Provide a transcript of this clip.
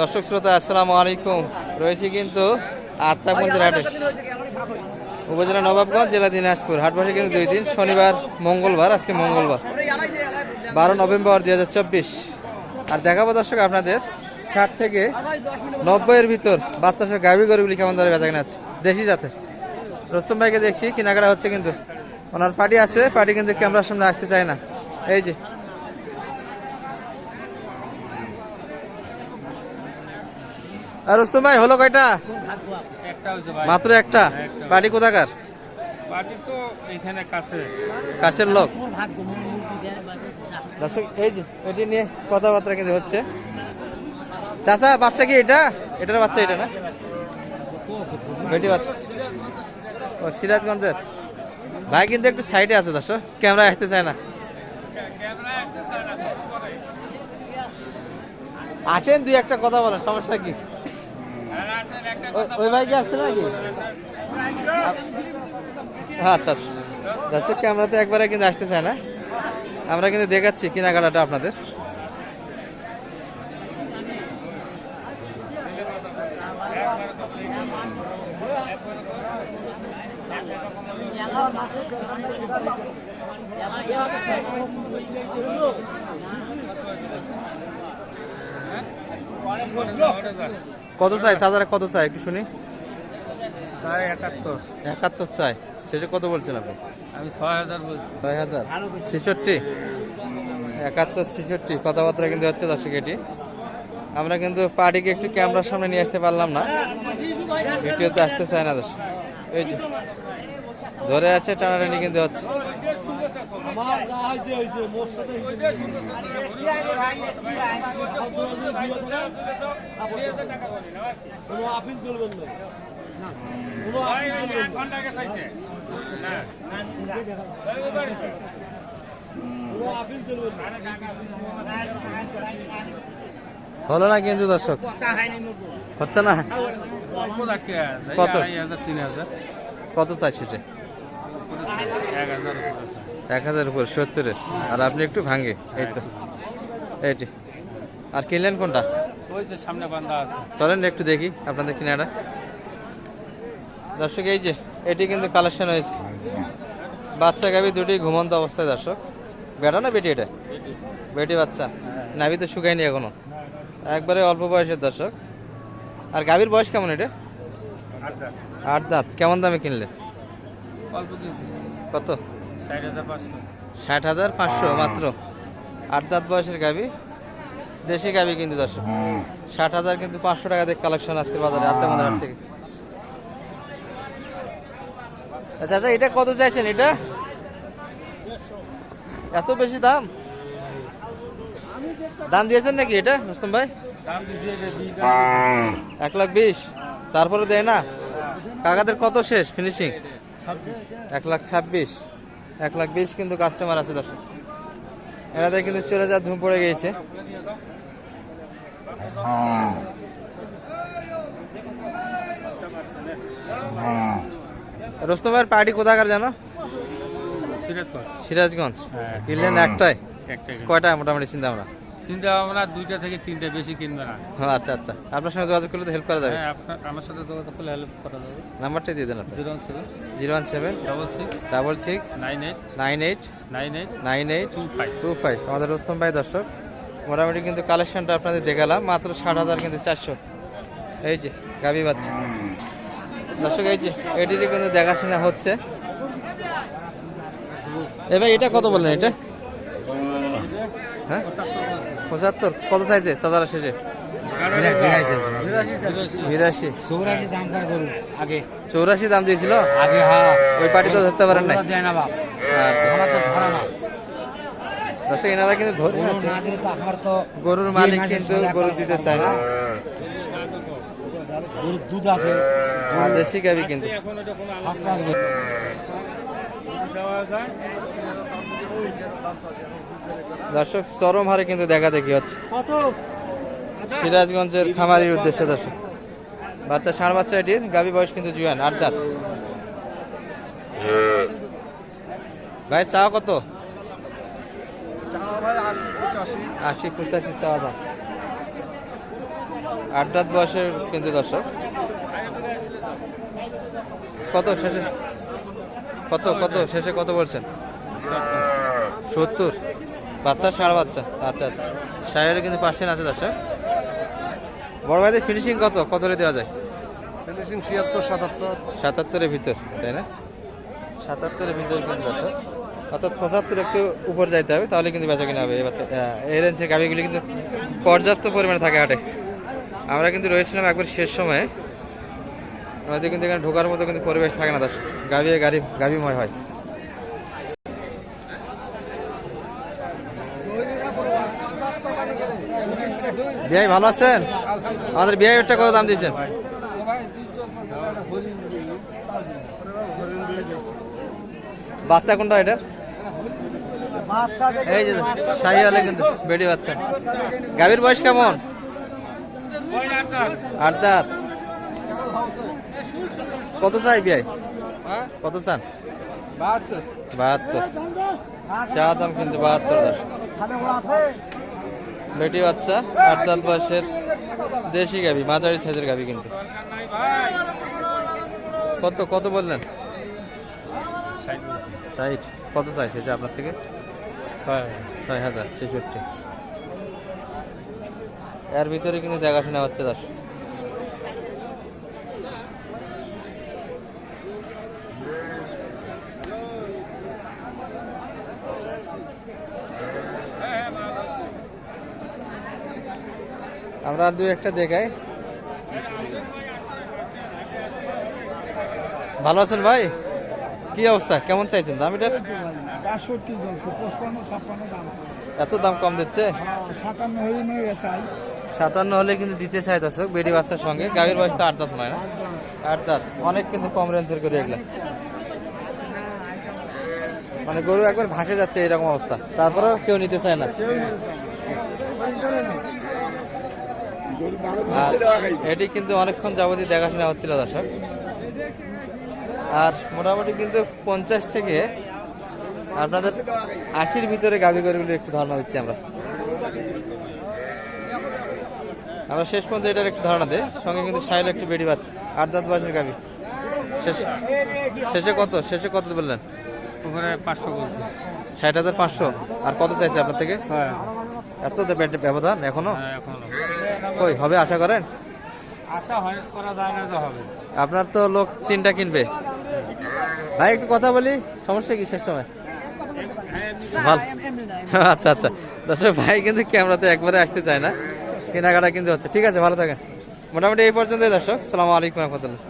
দর্শক শ্রোতা, আসসালামু আলাইকুম। রয়েছি কিন্তু আত্মাগঞ্জের হাটে। উপজেলা নবাবগঞ্জ, জেলা দিনাজপুর। হাট বসে কিন্তু দুই দিন, শনিবার, মঙ্গলবার, আজকে মঙ্গলবার। বারো নভেম্বর দুই হাজার চব্বিশ। আর দেখাবো দর্শক আপনাদের, ষাট থেকে নব্বইয়ের ভিতর বাচ্চা সহ গাভী গরুগুলি কেমন ধরে বেচা কেনা আছে দেশি জাতের। রস্তম ভাইকে দেখছি, কেনাকাটা হচ্ছে কিন্তু। ওনার পার্টি আছে পার্টি কিন্তু ক্যামেরার সামনে আসতে চায় না। এই যে আর রস্তম ভাই হলো কয়টা? একটা? হয়েছে ভাই মাত্র একটা পার্টি কোথাকার কাছের লোক? দর্শক এই যে এটি নিয়ে কথাবার্তা কিন্তু হচ্ছে। চাচা বাচ্চা কি এটা? এটার বাচ্চা এটা না? বেটি বাচ্চা। ও সিরাজগঞ্জের। ভাই কিন্তু একটু সাইডে আছে দর্শক। ক্যামেরা আসতে চায় না। আসেন দুই একটা কথা বলেন সমস্যা কি? ওই- ভাই কি আসছে নাকি? আচ্ছা আচ্ছা। দর্শক ক্যামেরাতে একবারে কিন্তু আসতে চায় না। আমরা কিন্তু দেখাচ্ছি কেনাকাটাটা আপনাদের। কত চাই? চাচারা কত চাই? একটু শুনি। একাত্তর। একাত্তর চাই। সেটা কত বলছেন আপনি? আমি ছয় হাজার বলছি। ছয় হাজার। ছেষট্টি? একাত্তর ছেষট্টি। কথাবার্তা কিন্তু হচ্ছে দর্শক এটি। আমরা কিন্তু পার্টিকে একটু ক্যামেরার সামনে নিয়ে আসতে পারলাম না। ভিডিওতে আসতে চায় না দর্শক। এই যে। ধরে আছে টানাটানি কিন্তু হচ্ছে। হলো না কিন্তু দর্শক? হচ্ছে না? কত? কত চাই সেটা এক হাজার উপরে সত্তরের আর আপনি একটু ভাঙে এই তো। এইটি। আর কিনলেন কোনটা? সামনে বান্ধা আছে। চলেন একটু দেখি আপনাদের কিনাটা দর্শক এই যে এটি কিন্তু কালেকশন হয়েছে। বাচ্চা গাবি দুটি ঘুমন্ত অবস্থায় দর্শক। বেটা না বেটি এটা? বেটি বাচ্চা। নাভি তো শুকায়নি এখনও। একবারে অল্প বয়সের দর্শক। আর গাভীর বয়স কেমন এটা? আট দাঁত। কেমন দামে কিনলে অল্প কিনছি কত? ষাট হাজার পাঁচশো। ষাট হাজার পাঁচশো মাত্র? আট দাঁত বয়সের গাবি? দেশি গাবি কিন্তু দর্শক। ষাট হাজার কিন্তু পাঁচশো টাকা দিয়ে কালেকশন আজকের বাজারে আত্মামন্দির হাট থেকে। আচ্ছা আচ্ছা এটা কত চাইছেন এটা? এত বেশি দাম? দাম দিয়েছেন নাকি এটা রুস্তম ভাই? বিশ এক লাখ বিশ। তারপরে দেয় না? কাকাদের কত শেষ ফিনিশিং? এক লাখ ছাব্বিশ। এক লাখ বিশ কিন্তু কাস্টমার আছে দর্শক। এনাদের কিন্তু চলে যাওয়ার ধুম পড়ে গিয়েছে। রোস্তম ভাইয়ের পার্টি কোথাকার জানো? কস সিরাজগঞ্জ। হ্যাঁ। কিনলেন একটাই একটা কয়টা? মোটামুটি চিন্তা ভাবনা। চিন্তা ভাবনা দুইটা থেকে তিনটা বেশি কিনবে না। আচ্ছা আচ্ছা। আপনার সঙ্গে যোগাযোগ করলে হেল্প করা যাবে। হ্যাঁ আপনার আমার সাথে যোগাযোগ করলে হেল্প করা যাবে। নাম্বারটা দিয়ে দেন আপনি zero one seven. Zero one seven. Double six. Double six. Nine eight. Nine eight. Nine eight. Nine eight. Two five. Two five. আমাদের রোস্তম ভাই দর্শক মোটামুটি কিন্তু কালেকশনটা আপনাদের দেখালাম মাত্র ষাট হাজার কিন্তু চারশো। এই যে গাবি বাচ্চা। দর্শক এই যে এটিরই কিন্তু দেখাশোনা হচ্ছে। এবার এটা কত বললেন এটা? হ্যাঁ? পঁচাত্তর কত চাইছে চাচারা শেষে বিরাশি চৌরাশি দাম করে গরু আগে চৌরাশি দাম দিয়েছিল আগে হ্যাঁ ওই পার্টি তো ধরতে পারেন দেয় না বাপ আচ্ছা আমার তো ধরা না দর্শক এনারা কিন্তু ধরে গরুর মালিক কিন্তু গরু দিতে চায় না গরুর দুধ আছে দেশি গাবি কিন্তু দর্শক চরম হারে কিন্তু দেখা দেখি হচ্ছে সিরাজগঞ্জের খামারির উদ্দেশ্যে দর্শক। বাচ্চা ষাঁড় বাচ্চা এটির গাবি বয়স কিন্তু জুয়ান আট দাঁত। ভাই চা কত? আশি পঁচাশি। চাওয়া দাম। আট রাত বয়সের কিন্তু দর্শক। কত শেষে? কত কত শেষে কত বলছেন? সত্তর। বাচ্চা সাড়ে বাচ্চা। আচ্ছা আচ্ছা। সাড়ে কিন্তু পার্সেন্ট আছে দর্শক। বড় ভাইদের ফিনিশিং কত? কত দেওয়া যায়? ফিনিশিং ছিয়াত্তর সাতাত্তর। সাতাত্তরের ভিতর তাই না? সাতাত্তরের ভিতর কিন্তু আছে অর্থাৎ পঁচাত্তর একটু উপর যাইতে হবে তাহলে কিন্তু বেচা কিনা হবে। এই বাচ্চা আহ, এই রেঞ্জের গাভিগুলি কিন্তু পর্যাপ্ত পরিমাণে থাকে হাটে। আমরা কিন্তু রয়েছিলাম একবার শেষ সময়ে। আমাদের কিন্তু এখানে ঢোকার মতো কিন্তু পরিবেশ থাকে না, দর্শক। গাভি গাড়ি গাভিময় হয়। বিয়াই ভালো আছেন? আমাদের বিয়াই একটা কত দাম দিয়েছেন? বাচ্চা কোনটা এটার এই যে হলে কিন্তু বেডি বাচ্চা। গাভীর বয়স কেমন? আট দাঁত। কত চাই বিয়াই? কত চান? বাহাত্তর। চা দাম কিন্তু বাহাত্তর বেটি বাচ্চা আট দাঁত বয়সের। দেশি গাবি মাঝারি সাইজের গাভি কিন্তু। কত কত বললেন? বলছি। কত চাই সেটা আপনার থেকে? ছয় হাজার ছেষট্টি। এর ভিতরে কিন্তু দেখাশোনা হচ্ছে দশ। আমরা আর দুই একটা দেখাই। ভালো আছেন ভাই? কি অবস্থা? কেমন চাইছেন? দাম দাম। এত দাম কম দিচ্ছে? সাতান্ন হয়ে সাতান্ন হলে কিন্তু দিতে চাই দর্শক বেডি বাচ্চার সঙ্গে। গাভীর বয়স তো আট দাঁত নয় না? আট দাঁত। অনেক কিন্তু কম রেঞ্জের করে এগুলো। মানে গরু একবার ভাসে যাচ্ছে এরকম অবস্থা। তারপরেও কেউ নিতে চায় না আর এটি কিন্তু অনেকক্ষণ যাবতীয় দেখাশোনা হচ্ছিল দর্শক। আর মোটামুটি কিন্তু পঞ্চাশ থেকে আপনাদের আশির ভিতরে গাভী গরুগুলো একটু ধারণা দিচ্ছি আমরা। আমরা শেষ পর্যন্ত এটার একটু ধারণা দেয় সঙ্গে কিন্তু সাইল একটু বেড়ি পাচ্ছে আট দাঁত বয়সের গাভী। শেষ শেষে কত? শেষে কত বললেন? উপরে পাঁচশো বলছি। ষাট হাজার পাঁচশো। আর কত চাইছে আপনার থেকে? এত ব্যবধান এখনও? হ্যাঁ এখন। কই হবে আশা করেন? আশা হয় করা যায় না তো হবে। আপনার তো লোক তিনটা কিনবে। ভাই একটু কথা বলি সমস্যা কি শেষ সময়? ভালো। আচ্ছা আচ্ছা। দর্শক ভাই কিন্তু ক্যামেরাতে একবারে আসতে চায় না। কেনাকাটা কিন্তু হচ্ছে। ঠিক আছে ভালো থাকেন। মোটামুটি এই পর্যন্তই দর্শক। সালামু আলাইকুম রহমতুল্লাহ।